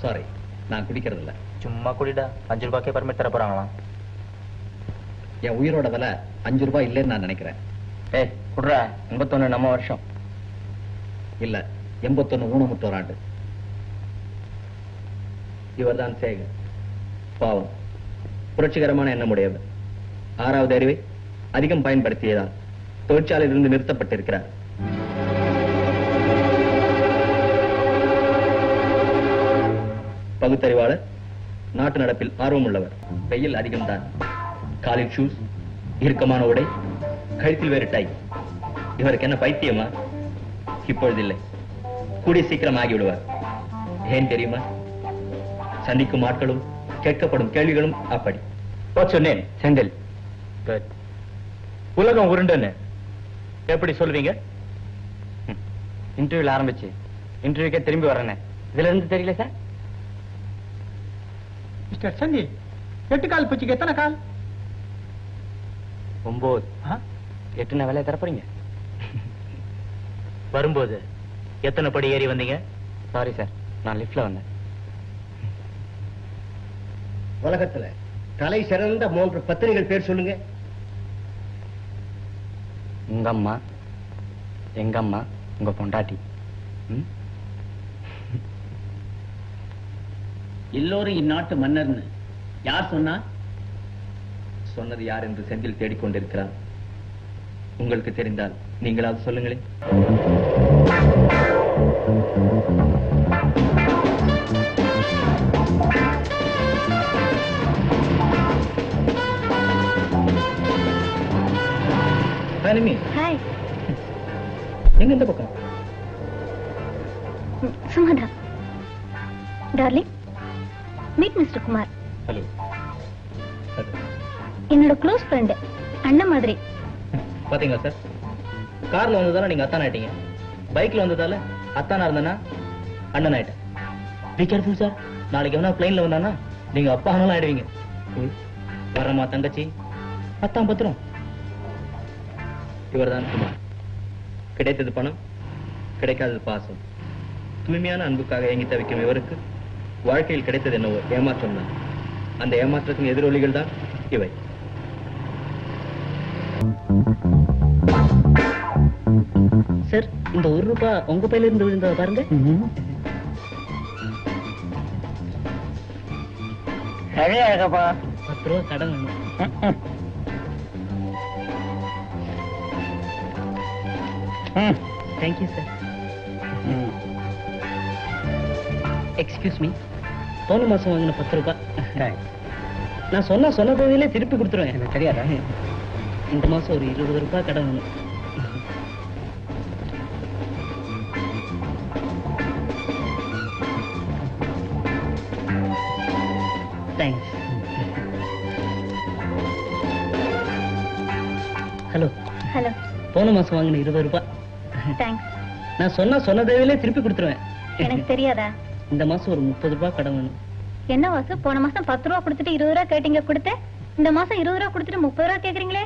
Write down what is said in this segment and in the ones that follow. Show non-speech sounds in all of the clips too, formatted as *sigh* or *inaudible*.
Sorry நான் குடிக்கிறது இல்ல சும்மா குடிடா. அஞ்சு ரூபாய்க்கே பர்மிட் தர போறாங்களாம். என் உயிரோட விலை அஞ்சு ரூபாய் இல்லைன்னு நான் நினைக்கிறேன். குடுறா எண்பத்தொன்னு நம்ம வருஷம். இல்ல எண்பத்தொன்னு ஊனமுற்றோர் ஆண்டு. இவர்தான் சேகர். பாவம். புரட்சிகரமான எண்ணமுடையவர். ஆறாவது அறிவை அதிகம் பயன்படுத்தியதால் தொழிற்சாலையிலிருந்து நிறுத்தப்பட்டிருக்கிறார். பகுத்தறிவாளர் நாட்டு நடப்பில் ஆர்வம் உள்ளவர் வெயில் அதிகம்தான். காலில் ஷூஸ் இறுக்கமான உடை கழுத்தில் வேறு டை இவருக்கு என்ன பைத்தியமா? இப்பொழுது இல்லை கூடிய சீக்கிரம் ஆகிவிடுவார். ஏன் தெரியுமா? சந்திக்கும் ஆட்களும் கேட்கப்படும் கேள்விகளும் அப்படி. நேம் செந்தில். உலகம் உருண்டுன்னு. எப்படி சொல்லுவீங்க? இன்டர்வியூல ஆரம்பிச்சு. இன்டர்வியூக்கே திரும்பி வரேனே இதுல இருந்து தெரியல சார் மிஸ்டர் சஞ்சய் எட்டு கால் பூச்சிக்கு எத்தனை கால்? ஒன்பது எட்டு நான் வேலையை தரப்போறீங்க? *laughs* வரும்போது எத்தனை படி ஏறி வந்தீங்க? சாரி சார் நான் லிஃப்ட்ல வந்தேன். உலகத்துல தலை சிறந்த மூன்று பத்திரிகள் பேர் சொல்லுங்க. உங்க அம்மா எங்க அம்மா உங்க பொண்டாட்டி? எல்லோரும் இந்நாட்டு மன்னர்னு. யார் சொன்னா? சொன்னது யார் என்று செந்தில் தேடிக்கொண்டிருக்கிறார். உங்களுக்கு தெரிந்தால் நீங்களாவது சொல்லுங்களேன். எங்க இந்த பக்கம்? Sumatha darling meet mister Kumar hello என்னோட க்ளோஸ் ஃப்ரெண்டு அண்ணன் மாதிரி. பாத்தீங்களா சார் கார்ல வந்ததால நீங்க அத்தான் ஆயிட்டீங்க. பைக்ல வந்ததால அத்தானா இருந்தனா? அண்ணன் ஆயிட்டேன். பி கேர்ஃபுல் சார் நாளைக்கு எவனா பிளைன்ல வந்தானா நீங்க அப்பா ஆனாலும் ஆயிடுவீங்க. வரமா தங்கச்சி? அத்தான் பத்திரம். இவர்தான். குமார் கிடைத்தது பணம் கிடைக்காதது பாசம். தூய்மையான அன்புக்காக ஏங்கி தவிக்கும் இவருக்கு வாழ்க்கையில் கிடைத்தது என்னவோ ஏமாற்றம் தான். அந்த ஏமாற்றத்தின் எதிரொலிகள் தான் இவை. சார் இந்த ஒரு ரூபாய் உங்க பையில இருந்து விழுந்தத பாருங்க. பத்து ரூபா கடன் வேணும். தேங்க்யூ சார் எக்ஸ்கியூஸ் மீ போன மாசம் வாங்கின பத்து ரூபாய் நான் சொன்ன சொன்ன தேதியிலே திருப்பி கொடுத்துருவேன். எனக்கு தெரியாதா? இந்த மாசம் ஒரு இருபது ரூபாய் கடன் வேணும். ஹலோ. போன மாசம் வாங்கின இருபது ரூபாய். தேங்க்ஸ் நான் சொன்ன சொன்ன தேதியிலே திருப்பி கொடுத்துருவேன். எனக்கு தெரியாதா? இந்த மாசம் ஒரு முப்பது ரூபாய் கடன் வேணும். என்ன வாசு? போன மாசம் பத்து ரூபா கொடுத்துட்டு இருபது ரூபா கேட்டீங்க கொடுத்த? இந்த மாசம் இருபது ரூபா கொடுத்துட்டு முப்பது ரூபா கேக்குறீங்களே?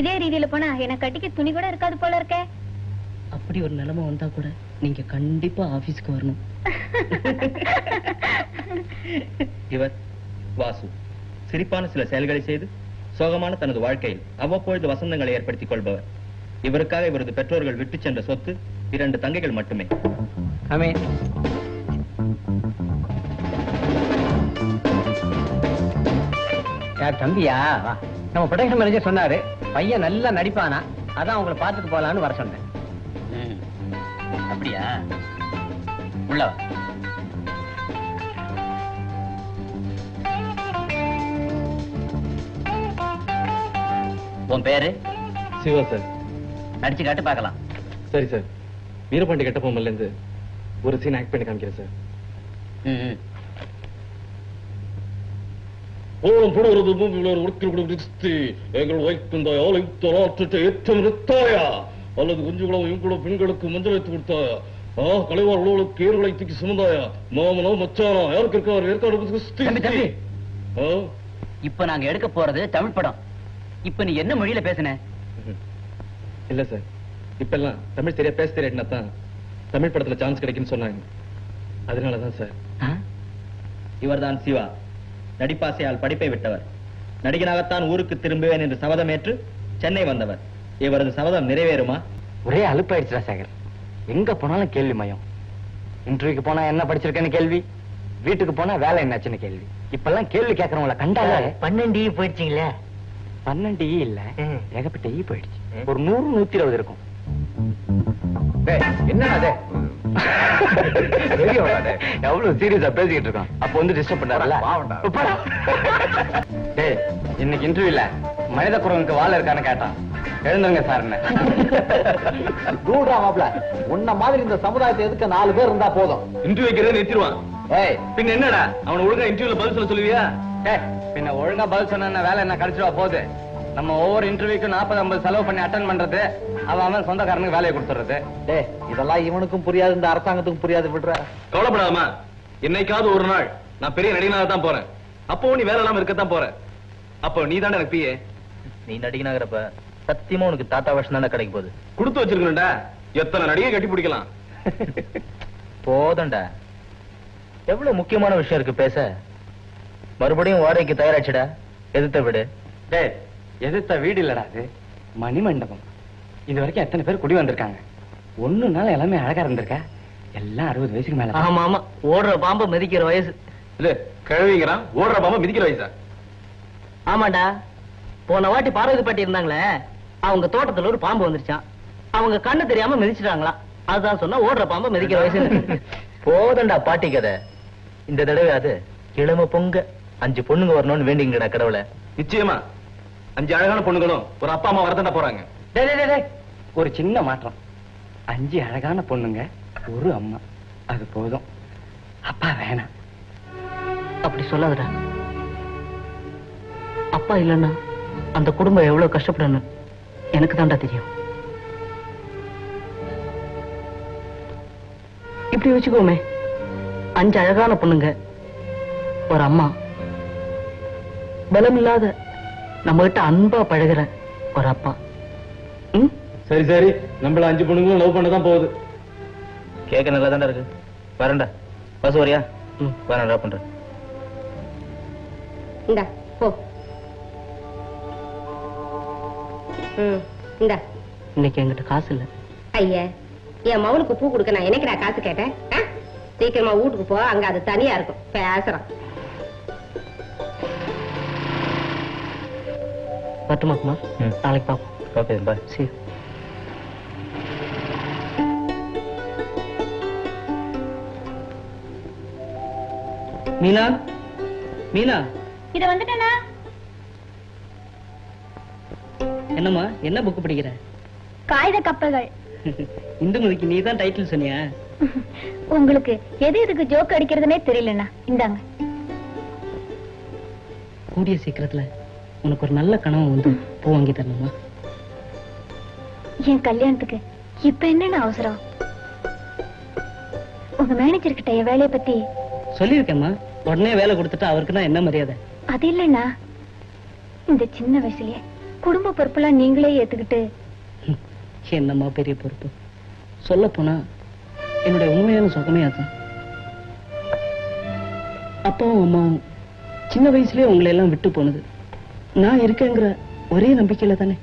இதே ரீதியில போனா எனக்கு கட்டிக்கு துணி கூட இருக்காது போல இருக்கே. அப்படி ஒரு நிலைமை வந்தா கூட நீங்க கண்டிப்பா ஆபீஸ்க்கு வரணும். *laughs* இவர் வாசு சிரிப்பான சில செயல்களை செய்து சோகமான தனது வாழ்க்கையில் அவ்வப்பொழுது வசந்தங்களை ஏற்படுத்திக் கொள்பவர். இவருக்காக இவரது பெற்றோர்கள் விட்டுச் சென்ற சொத்து இரண்டு தங்கைகள் மட்டுமே. தம்பியா? நம்ம ப்ரொடக்ஷன் மேனேஜர் சொன்னாரு பையன் நல்லா நடிப்பானா? அதான் உங்களை பார்த்துட்டு போலான்னு வர சொன்னேன். அப்படியா? உள்ள உன் பேரு? சிவா சார். நடிச்சு காட்டு பார்க்கலாம். சரி சார். வீரபாண்டி கட்டபொம்மன்ல இருந்து ஒரு சீன் ஆக்ட் பண்ணி காமிக்கிறேன் சார். ஓலம் புடுகிறது பூமியில் உடுக்கில் விடுத்து எங்கள் ஏற்றம் நிறுத்தாயா அல்லது குஞ்சுகளோ இங்குளோ பெண்களுக்கு மஞ்சள் வைத்து கொடுத்தாயா? ஆ கலைவார் உழவுகளுக்கு ஏர்களை தூக்கி சுமந்தாயா? மாமனோ மச்சானா யாருக்கு இருக்கார்? ஏற்காடு இப்ப நாங்க எடுக்க போறது தமிழ் படம். இப்ப நீ என்ன மொழியில பேசுன? இல்ல சார். இப்பெல்லாம் தமிழ் சரியா பேச தெரியாட்டினா தான் தமிழ் படத்துல சான்ஸ் கிடைக்குன்னு சொன்னாங்க. அதனாலதான் சார். இவர்தான் சிவா. நடிப்பாசையால் படிப்பை விட்டவர். நடிகனாகத்தான் ஊருக்கு திரும்புவேன் என்று சபதமேற்று சென்னை வந்தவர். இவரது சபதம் நிறைவேறுமா? ஒரே அலுப்பாயிடுச்சுடா சேகர். எங்க போனாலும் கேள்வி மயம். இன்டர்வியூக்கு போனா என்ன படிச்சிருக்கேன்னு கேள்வி. வீட்டுக்கு போனா வேலை என்னாச்சுன்னு கேள்வி. இப்பெல்லாம் கேள்வி கேட்கறவங்கள கண்டாலே பன்னெண்டு போயிடுச்சிங்களே. பன்னெண்டு ஈ இல்ல. ஏகப்பட்ட ஈ போயிடுச்சு. ஒரு நூறு நூத்தி இருபது இருக்கும் என்ன அது *laughs* எவ்வளவு சீரியஸா பேசிக்கிட்டு இருக்கான் அப்ப வந்து டிஸ்டர்ப் பண்ணாருல்ல? உப்பாடா. டேய் இன்னைக்கு இன்டர்வியூல மனித குரங்குக்கு வாழ இருக்கான்னு கேட்டான். எழுந்துருங்க சார் மாப்ள உன்ன மாதிரி இந்த சமுதாயத்தை எதுக்க நாலு பேர் இருந்தா போதும்? இன்டர்வியூ வைக்கிறத நிறுத்திடுவான். ஏய். பின்ன என்னடா? அவன் ஒழுங்கா இன்டர்வியூல பதில் சொல்ல சொல்லுவியா? ஏய், பின்ன ஒழுங்கா பதில் சொன்ன வேலை என்ன கிடைச்சிருவா போகுது? நம்ம ஒவ்வொரு இன்டர்வியூக்கும் நாற்பது ஐம்பது செலவு பண்ணி அட்டன் பண்றது அவன் அவன் சொந்தக்காரனுக்கு வேலையை கொடுத்துறது. டேய் இதெல்லாம் இவனுக்கும் புரியாது இந்த அரசாங்கத்துக்கும் புரியாது விடுற. கவலைப்படாதமா என்னைக்காவது ஒரு நாள் நான் பெரிய நடிகனாக தான் போறேன். அப்போ நீ வேலை இல்லாம இருக்கத்தான் போற. அப்போ நீ தானே எனக்கு பிஏ நீ நடிகனாகிறப்ப சத்தியமா உனக்கு தாத்தா வருஷம் தானே கிடைக்க போகுது? கொடுத்து வச்சிருக்கணும்டா. எத்தனை நடிகை கட்டி பிடிக்கலாம். போதண்டா எவ்வளவு முக்கியமான விஷயம் இருக்கு பேச? மறுபடியும் வாடகைக்கு தயாராச்சுடா. எதிர்த்த வீடு. டேய் எதிர்த்த வீடு இல்லடா அது. மணிமண்டபம். இது வரைக்கும் எத்தனை பேர் குடி வந்திருக்காங்க? ஒண்ணு நாள் எல்லாமே அழகா இருந்திருக்கா? எல்லாம் அறுபது வயசுக்கு மேல ஆமா ஆமா ஓடுற பாம்பு மிதிக்கிற வயசு. இல்ல கிழவிங்கிறான் ஓடுற பாம்பா மிதிக்கிற வயசா? ஆமாண்டா. போன வாட்டி பார்வதி பாட்டி இருந்தாங்களே அவங்க தோட்டத்துல ஒரு பாம்பு வந்துருச்சான் அவங்க கண்ணு தெரியாம மிதிச்சிட்டாங்களாம். அதுதான் சொன்னா ஓடுற பாம்பு மிதிக்கிற வயசு *laughs* போதண்டா பாட்டி கதை. இந்த தடவை அது இளம பொங்க. அஞ்சு பொண்ணுங்க வரணும்னு வேண்டிங்கடா கடவுளை. நிச்சயமா. அஞ்சு அழகான பொண்ணுங்களும் ஒரு அப்பா அம்மா வரதாண்டா போறாங்க. டேய், டேய், டேய், டேய். ஒரு சின்ன மாற்றம். அஞ்சு அழகான பொண்ணுங்க ஒரு அம்மா. அது போதும். அப்பா வேணாம். அப்படி சொல்லாதடா. அப்பா இல்லைன்னா அந்த குடும்பம் எவ்வளவு கஷ்டப்படணும் எனக்கு தான்டா தெரியும். இப்படி வச்சுக்கோமே. அஞ்சு அழகான பொண்ணுங்க ஒரு அம்மா. பலம் இல்லாத நம்ம கிட்ட அன்பா பழகுற ஒரு அப்பா. ம்? சரி சரி. நம்மள அஞ்சு பொண்ணுங்களும் லவ் பண்ண தான் போகுது. கேட்க நல்லா தானே இருக்கு. வரேன்டா. பஸ் வரியா? ட்ராப் பண்றேன். இந்தா போ. இந்தா. இன்னைக்கு என்கிட்ட காசு இல்ல. ஐயா என் மவனுக்கு பூ கொடுக்க நான் என்னைக்கு நான் காசு கேட்டேன்? சீக்கிரமா வீட்டுக்கு போ அங்க அது தனியா இருக்கும். பேசுறான். வரட்டுமா குமார். நாளைக்கு பார்ப்போம் ஓகே பாய் சரி மீனா? மீனா? இத வந்துட்டேனா? என்னம்மா என்ன புக் படிக்கிற? காகித கப்பல்கள். *laughs* இந்துமதிக்கு நீ தான் டைட்டில் சொன்னியா? *laughs* உங்களுக்கு எது எதுக்கு ஜோக் அடிக்கிறதுனே தெரியலண்ணா. இந்தாங்க. கூடிய சீக்கிரத்துல. உனக்கு ஒரு நல்ல கனவு வந்து பூ வாங்கி தரணுமா? என் கல்யாணத்துக்கு இப்ப என்னென்ன அவசரம்? உங்க மேனேஜர் கிட்ட என் வேலைய பத்தி சொல்லியிருக்கேம்மா. உடனே வேலை கொடுத்துட்டு அவருக்கு தான் என்ன மரியாதை? அது இல்லைண்ணா. இந்த சின்ன வயசுலயே குடும்ப பொறுப்பெல்லாம் நீங்களே ஏத்துக்கிட்டு என்னம்மா பெரிய பொறுப்பு? சொல்ல போனா என்னுடைய உண்மையான சுகமே அதான் அப்பாவும் அம்மாவும் சின்ன வயசுலயே உங்களை எல்லாம் விட்டு போனது. நான் இருக்கேங்கிற ஒரே நம்பிக்கையில தானே?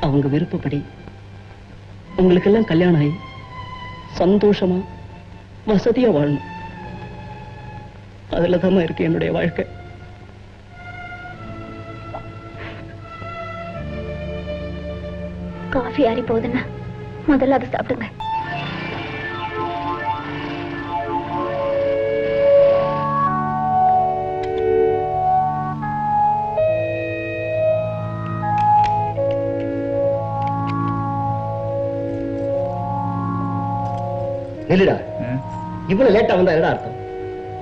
அவங்க விருப்பப்படி உங்களுக்கெல்லாம் கல்யாணம் ஆகி சந்தோஷமா வசதியா வாழணும். அதுல இருக்கு என்னுடைய வாழ்க்கை. காஃபி ஆறி போகுதுன்னா முதல்ல அதை சாப்பிடுங்க. நில்லுடா. இவ்வளவு லேட்டா வந்தா என்னடா அர்த்தம்?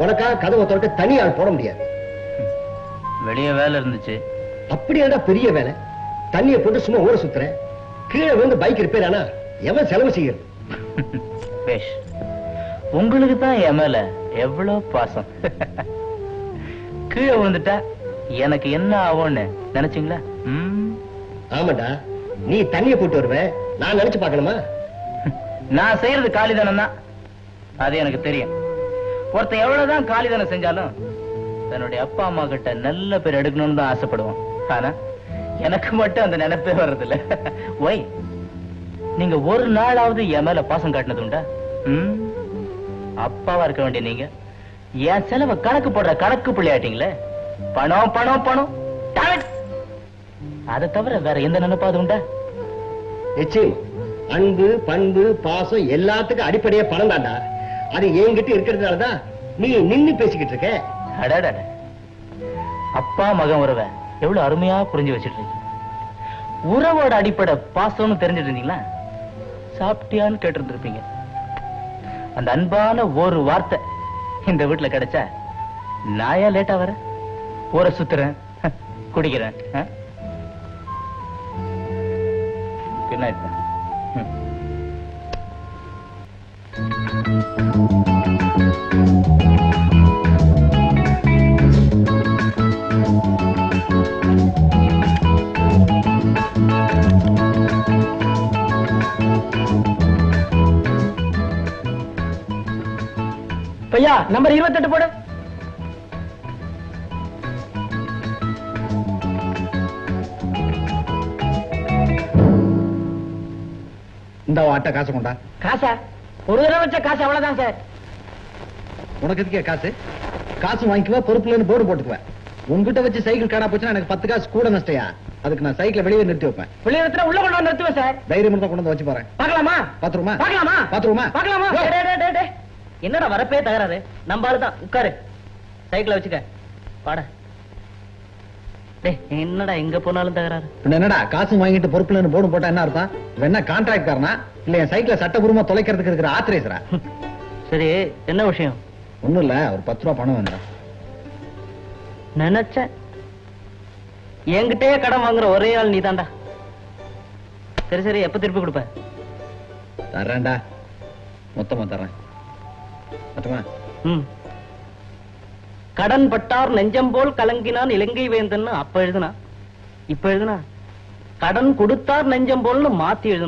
உனக்காக கதவை திறக்க தனி ஆள் போட முடியாது. வெளிய வேலை இருந்துச்சு. அப்படியாடா பெரிய வேலை? தண்ணியை போட்டு சும்மா ஊற சுத்துறேன் கீழே வந்து பைக் ரிப்பேர் ஆனா எவன் செலவு செய்யறது? பேஷ் உங்களுக்கு தான் என் மேல எவ்வளவு பாசம்? கீழே விழுந்துட்டா எனக்கு என்ன ஆகும்னு நினைச்சீங்களா? ஆமாடா. நீ தண்ணியை போட்டு வருவ. நான் நினைச்சு பார்க்கணுமா? நான் செய்யறது காலிதானம் தான் அது எனக்கு தெரியும். ஒருத்தன் எவ்வளவுதான் காலிதானம் செஞ்சாலும் தன்னுடைய அப்பா அம்மா கிட்ட நல்ல பேர் எடுக்கணும்னு தான் ஆசைப்படுவான். ஆனா எனக்கு மட்டும் அந்த நினைப்பே வர்றதில்ல. ஒய் நீங்க ஒரு நாளாவது என் மேல பாசம் காட்டினது உண்டா? ம்? அப்பாவா இருக்க வேண்டிய நீங்க? என் செலவை கணக்கு போடுற கணக்கு பிள்ளையாட்டீங்களே பணம் பணம் பணம். அதை தவிர வேற எந்த நினைப்பாது உண்டா? நிச்சயம் அன்பு பண்பு பாசம் எல்லாத்துக்கும் அடிப்படையே பணம் தாண்டா அது என்கிட்ட இருக்கிறதுனாலதான் நீ நின்னு பேசிக்கிட்டு இருக்க. அடடட. அப்பா மகன் உறவை எவ்வளவு அருமையா புரிஞ்சு வச்சிட்டு இருக்கீங்க உறவோட அடிப்படை பாசம்னு தெரிஞ்சிட்டு இருந்தீங்களா? சாப்பிட்டியான்னு கேட்டிருந்திருப்பீங்க. அந்த அன்பான ஒரு வார்த்தை இந்த வீட்டுல கிடைச்சா நான் ஏன் லேட்டா வரேன் ஊரை சுத்துறேன். குடிக்கிறேன். குட் பையா நம்பர் இருபத்தெட்டு போடு. இந்த ஆட்ட காசு கொண்டா. காசா? ஒரு தடவை வச்ச காசு அவ்வளவுதான் சார். உனக்கு எதுக்கே காசு? காசு வாங்கிக்குவ பொறுப்புலன்னு போர்டு போட்டுக்குவேன் உன்கிட்ட வச்சு சைக்கிள் காணா போச்சுன்னா எனக்கு பத்து காசு கூட நஷ்டையா? அதுக்கு நான் சைக்கிளை வெளியே நிறுத்தி வைப்பேன். வெளியிடத்துல உள்ள கொண்டு வந்து நிறுத்துவேன் சார். தைரியம் இருந்தா கொண்டு வந்து வச்சு பாறேன் பார்க்கலாமா? பாத்துருமா பார்க்கலாமா? பாத்துருமா பார்க்கலாமா. என்னடா வரப்பே தகராறு? நம்ம ஆளுதான். உட்காரு. சைக்கிள வச்சுக்க. வாடா. டேய் என்னடா எங்க போனாலும் தகராறு? என்னடா காசு வாங்கிட்டு பொறுப்புலன்னு போர்டு போட்டா என்ன அர்த்தம்? என்ன கான்ட்ராக்ட் காரனா இல்ல என் சைக்கிளை சட்டபூர்வமா தொலைக்கிறதுக்கு இருக்கிற ஆத்திரேசரா சரி என்ன விஷயம்? ஒண்ணும் இல்ல ஒரு பத்து ரூபா பணம் வேண்டாம் நினைச்சேன் என்கிட்டயே கடன் வாங்குற ஒரே ஆள் நீதான்டா. சரி சரி எப்ப திருப்பி கொடுப்ப? தர்றேன்டா. மொத்தமா தர்றேன். மொத்தமா? ம். கடன் பட்டார் நெஞ்சம் போல் கலங்கினான் இலங்கை வேந்தன் அப்ப எழுதுனா. இப்ப எழுதுனா. கடன் கொடுத்தார் நெஞ்சம் போல்னு மாத்தி எழுதுனா.